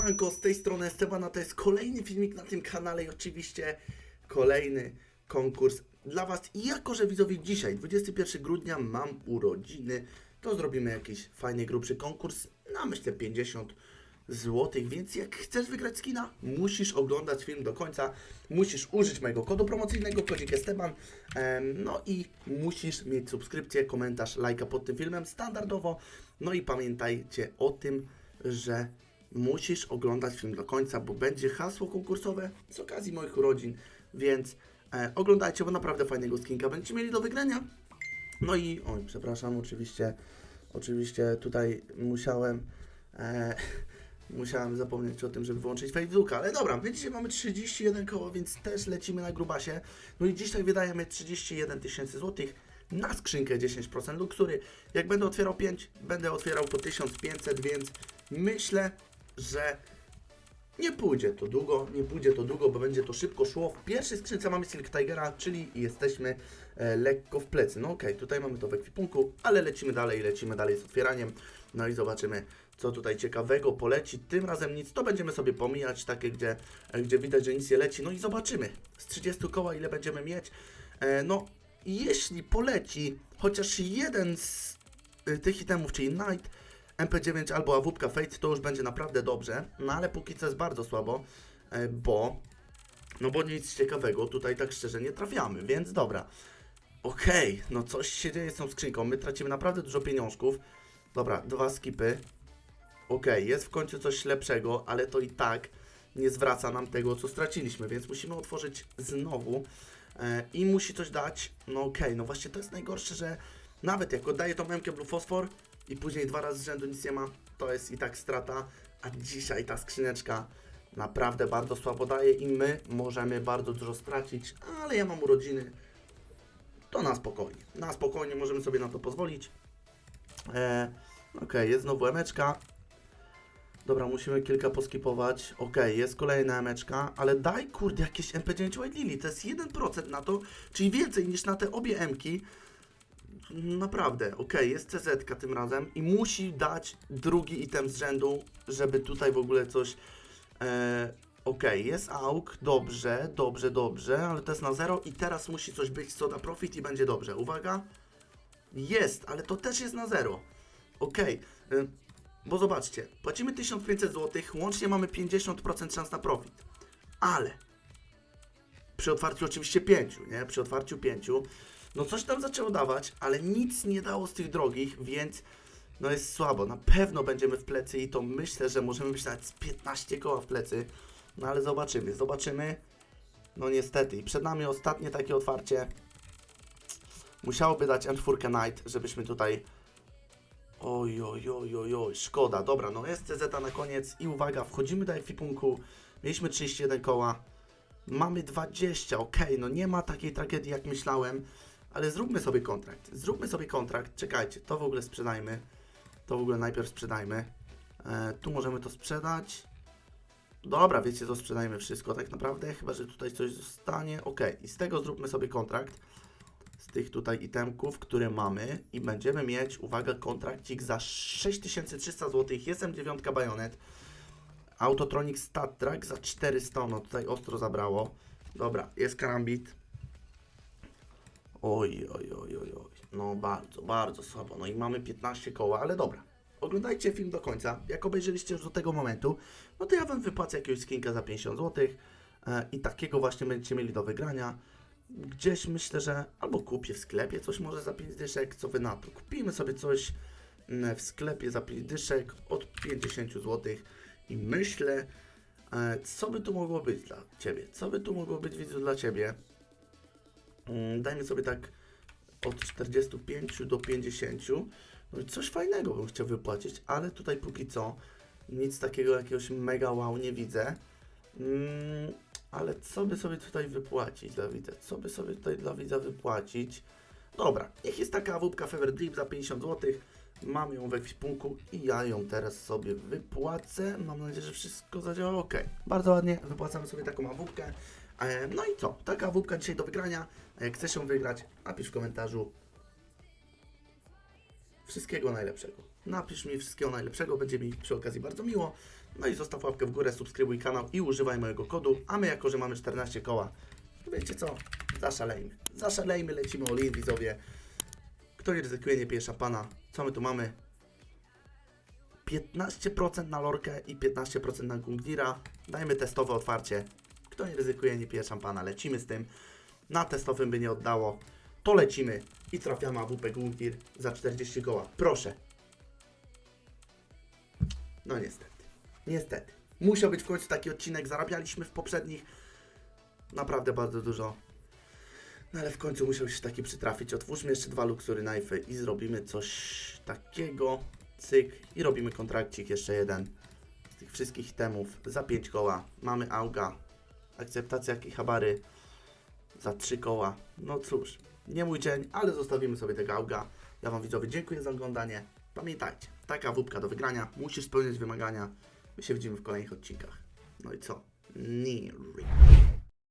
Siemanko, z tej strony Estebana, to jest kolejny filmik na tym kanale i oczywiście kolejny konkurs dla Was. I jako, że widzowie dzisiaj, 21 grudnia, mam urodziny, to zrobimy jakiś fajny, grubszy konkurs na myślę 50 złotych, więc jak chcesz wygrać skina, musisz oglądać film do końca, musisz użyć mojego kodu promocyjnego, kodzik Esteban, no i musisz mieć subskrypcję, komentarz, lajka pod tym filmem standardowo, no i pamiętajcie o tym, że musisz oglądać film do końca, bo będzie hasło konkursowe z okazji moich urodzin, więc e, oglądajcie, bo naprawdę fajnego skinka będziecie mieli do wygrania. No i, oj, przepraszam, oczywiście, oczywiście tutaj musiałem, e, musiałem zapomnieć o tym, żeby wyłączyć Facebooka, ale dobra, widzicie, mamy 31 koło, więc też lecimy na grubasie. No i dzisiaj wydajemy 31 tysięcy złotych na skrzynkę 10% luksury. Jak będę otwierał 5, będę otwierał po 1500, więc myślę, że nie pójdzie to długo, nie pójdzie to długo, bo będzie to szybko szło. W pierwszej skrzynce mamy Silk Tigera, czyli jesteśmy e, lekko w plecy. No okej, tutaj mamy to w ekwipunku, ale lecimy dalej, lecimy dalej z otwieraniem. No i zobaczymy, co tutaj ciekawego poleci. Tym razem nic, to będziemy sobie pomijać, takie gdzie, e, gdzie widać, że nic nie leci. No i zobaczymy, z 30 koła ile będziemy mieć. E, no, jeśli poleci chociaż jeden z y, tych itemów, czyli Knight, MP9 albo AWP Fate, to już będzie naprawdę dobrze. No ale póki co jest bardzo słabo, e, bo no bo nic ciekawego tutaj tak szczerze nie trafiamy, więc dobra. Okej, no coś się dzieje z tą skrzynką. My tracimy naprawdę dużo pieniążków. Dobra, dwa skipy. Okej, jest w końcu coś lepszego, ale to i tak nie zwraca nam tego, co straciliśmy, więc musimy otworzyć znowu e, i musi coś dać. No okej, no właśnie to jest najgorsze, że nawet jak oddaję tą memkę Blue Phosphor i później dwa razy z rzędu nic nie ma, to jest i tak strata, a dzisiaj ta skrzyneczka naprawdę bardzo słabo daje i my możemy bardzo dużo stracić, ale ja mam urodziny, to na spokojnie, na spokojnie możemy sobie na to pozwolić. E, Okej, jest znowu emeczka. Dobra, musimy kilka poskipować. Okej, jest kolejna emeczka, ale daj kurde jakieś MP9 White Lily, to jest 1% na to, czyli więcej niż na te obie Mki. Naprawdę, okej, jest CZ tym razem i musi dać drugi item z rzędu, żeby tutaj w ogóle coś... E, okej, jest AUK, dobrze, dobrze, dobrze, ale to jest na zero i teraz musi coś być, co da profit i będzie dobrze. Uwaga, jest, ale to też jest na zero. Okej, y, bo zobaczcie, płacimy 1500 zł, łącznie mamy 50% szans na profit. Ale przy otwarciu oczywiście 5, nie? Przy otwarciu 5, no coś tam zaczęło dawać, ale nic nie dało z tych drogich, więc no jest słabo. Na pewno będziemy w plecy i to myślę, że możemy być nawet z 15 koła w plecy. No ale zobaczymy, zobaczymy. No niestety, i przed nami ostatnie takie otwarcie. Musiałoby dać M4 Knight, żebyśmy tutaj Oj, oj, oj, oj, oj, szkoda. Dobra, no jest CZ na koniec i uwaga, wchodzimy do ekwipunku. Mieliśmy 31 koła. Mamy 20, ok, no nie ma takiej tragedii jak myślałem, ale zróbmy sobie kontrakt. Zróbmy sobie kontrakt. Czekajcie, to w ogóle sprzedajmy. To w ogóle najpierw sprzedajmy. E, tu możemy to sprzedać. Dobra, wiecie co, sprzedajmy wszystko tak naprawdę, chyba że tutaj coś zostanie. Ok, i z tego zróbmy sobie kontrakt z tych tutaj itemków, które mamy i będziemy mieć, uwaga, kontrakcik za 6300 zł, jest M9 bajonet, Autotronic Stat Track za 400, no tutaj ostro zabrało. Dobra, jest karambit. Oj, oj, oj, oj, oj, no bardzo, bardzo słabo, no i mamy 15 koła, ale dobra. Oglądajcie film do końca. Jak obejrzeliście już do tego momentu, no to ja Wam wypłacę jakiegoś skinka za 50 zł e, i takiego właśnie będziecie mieli do wygrania gdzieś myślę, że albo kupię w sklepie coś może za 5 dyszek, co wy na to. Kupimy sobie coś mm, w sklepie za 5 dyszek od 50 zł i myślę, e, co by tu mogło być dla Ciebie? Co by tu mogło być, widzu, dla Ciebie? Mm, Dajmy sobie tak od 45 do 50. No i coś fajnego bym chciał wypłacić, ale tutaj póki co nic takiego jakiegoś mega wow nie widzę. Mm, ale co by sobie tutaj wypłacić dla widza? Co by sobie tutaj dla widza wypłacić? Dobra, niech jest taka wódka Fever Drip za 50 zł. Mam ją w ekwipunku i ja ją teraz sobie wypłacę. Mam nadzieję, że wszystko zadziała ok. Bardzo ładnie, wypłacamy sobie taką awupkę. E, No i co? Taka awupka dzisiaj do wygrania. Jak chcesz ją wygrać, napisz w komentarzu wszystkiego najlepszego. Napisz mi wszystkiego najlepszego, będzie mi przy okazji bardzo miło. No i zostaw łapkę w górę, subskrybuj kanał i używaj mojego kodu, a my jako, że mamy 14 koła, wiecie co, zaszalejmy. Zaszalejmy, lecimy all widzowie. Kto nie ryzykuje, nie pije szampana. Co my tu mamy? 15% na lorkę i 15% na Gungnira. Dajmy testowe otwarcie. Kto nie ryzykuje, nie pije szampana. Lecimy z tym. Na testowym by nie oddało. To lecimy i trafiamy AWP Gungnir za 40 koła. Proszę. No niestety. Niestety. Musiał być w końcu taki odcinek. Zarabialiśmy w poprzednich naprawdę bardzo dużo. No ale w końcu musiał się taki przytrafić. Otwórzmy jeszcze dwa Luxury Knife i zrobimy coś takiego. Cyk. I robimy kontrakcik jeszcze jeden. Z tych wszystkich itemów za 5 koła. Mamy Auga. Akceptacja Kihabary za 3 koła. No cóż, nie mój dzień, ale zostawimy sobie tego Auga. Ja Wam widzowie dziękuję za oglądanie. Pamiętajcie, taka wódka do wygrania. Musisz spełniać wymagania. My się widzimy w kolejnych odcinkach. No i co? Nie.